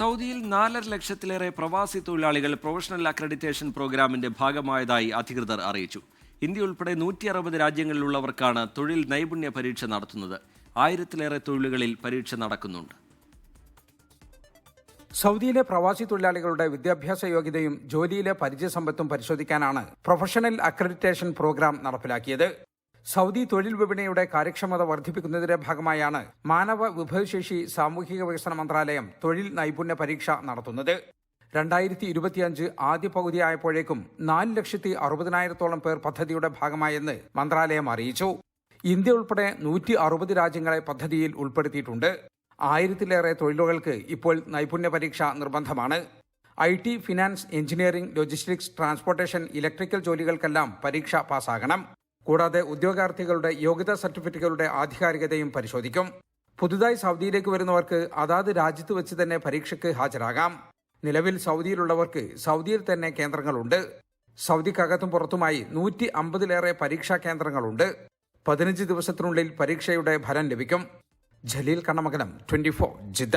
സൗദിയിൽ നാലര ലക്ഷത്തിലേറെ പ്രവാസി തൊഴിലാളികൾ പ്രൊഫഷണൽ അക്രഡിറ്റേഷൻ പ്രോഗ്രാമിന്റെ ഭാഗമായതായി അധികൃതർ അറിയിച്ചു. ഇന്ത്യ ഉൾപ്പെടെ നൂറ്റി അറുപത് രാജ്യങ്ങളിലുള്ളവർക്കാണ് തൊഴിൽ നൈപുണ്യ പരീക്ഷ നടത്തുന്നത്. ആയിരത്തിലേറെ തൊഴിലുകളിൽ പരീക്ഷ നടക്കുന്നുണ്ട്. സൗദിയിലെ പ്രവാസി തൊഴിലാളികളുടെ വിദ്യാഭ്യാസ യോഗ്യതയും ജോലിയിലെ പരിചയ സമ്പത്തും പരിശോധിക്കാനാണ് പ്രൊഫഷണൽ അക്രഡിറ്റേഷൻ പ്രോഗ്രാം നടപ്പിലാക്കിയത്. സൗദി തൊഴിൽ വിപണിയുടെ കാര്യക്ഷമത വർദ്ധിപ്പിക്കുന്നതിന്റെ ഭാഗമായാണ് മാനവ വിഭവശേഷി സാമൂഹിക വികസന മന്ത്രാലയം തൊഴിൽ നൈപുണ്യ പരീക്ഷ നടത്തുന്നത്. രണ്ടായിരത്തി ഇരുപത്തിയഞ്ച് ആദ്യ പകുതിയായപ്പോഴേക്കും നാല് ലക്ഷത്തി അറുപതിനായിരത്തോളം പേർ പദ്ധതിയുടെ ഭാഗമായെന്ന് മന്ത്രാലയം അറിയിച്ചു. ഇന്ത്യ ഉൾപ്പെടെ നൂറ്റി അറുപത് രാജ്യങ്ങളെ പദ്ധതിയിൽ ഉൾപ്പെടുത്തിയിട്ടുണ്ട്. ആയിരത്തിലേറെ തൊഴിലുകൾക്ക് ഇപ്പോൾ നൈപുണ്യ പരീക്ഷ നിർബന്ധമാണ്. I T finance engineering logistics transportation electrical ജോലികൾക്കെല്ലാം പരീക്ഷ പാസ്സാകണം കൂടാതെ ഉദ്യോഗാർത്ഥികളുടെ യോഗ്യതാ സർട്ടിഫിക്കറ്റുകളുടെ ആധികാരികതയും പരിശോധിക്കും. പുതുതായി സൗദിയിലേക്ക് വരുന്നവർക്ക് അതാത് രാജ്യത്ത് വെച്ച് തന്നെ പരീക്ഷയ്ക്ക് ഹാജരാകാം. നിലവിൽ സൗദിയിലുള്ളവർക്ക് സൗദിയിൽ തന്നെ കേന്ദ്രങ്ങളുണ്ട്. സൗദിക്കകത്തും പുറത്തുമായി നൂറ്റി അമ്പതിലേറെ പരീക്ഷാ കേന്ദ്രങ്ങളുണ്ട്. പതിനഞ്ച് ദിവസത്തിനുള്ളിൽ പരീക്ഷയുടെ ഫലം ലഭിക്കും. Jaleel Kannamakanam twenty Jeddah.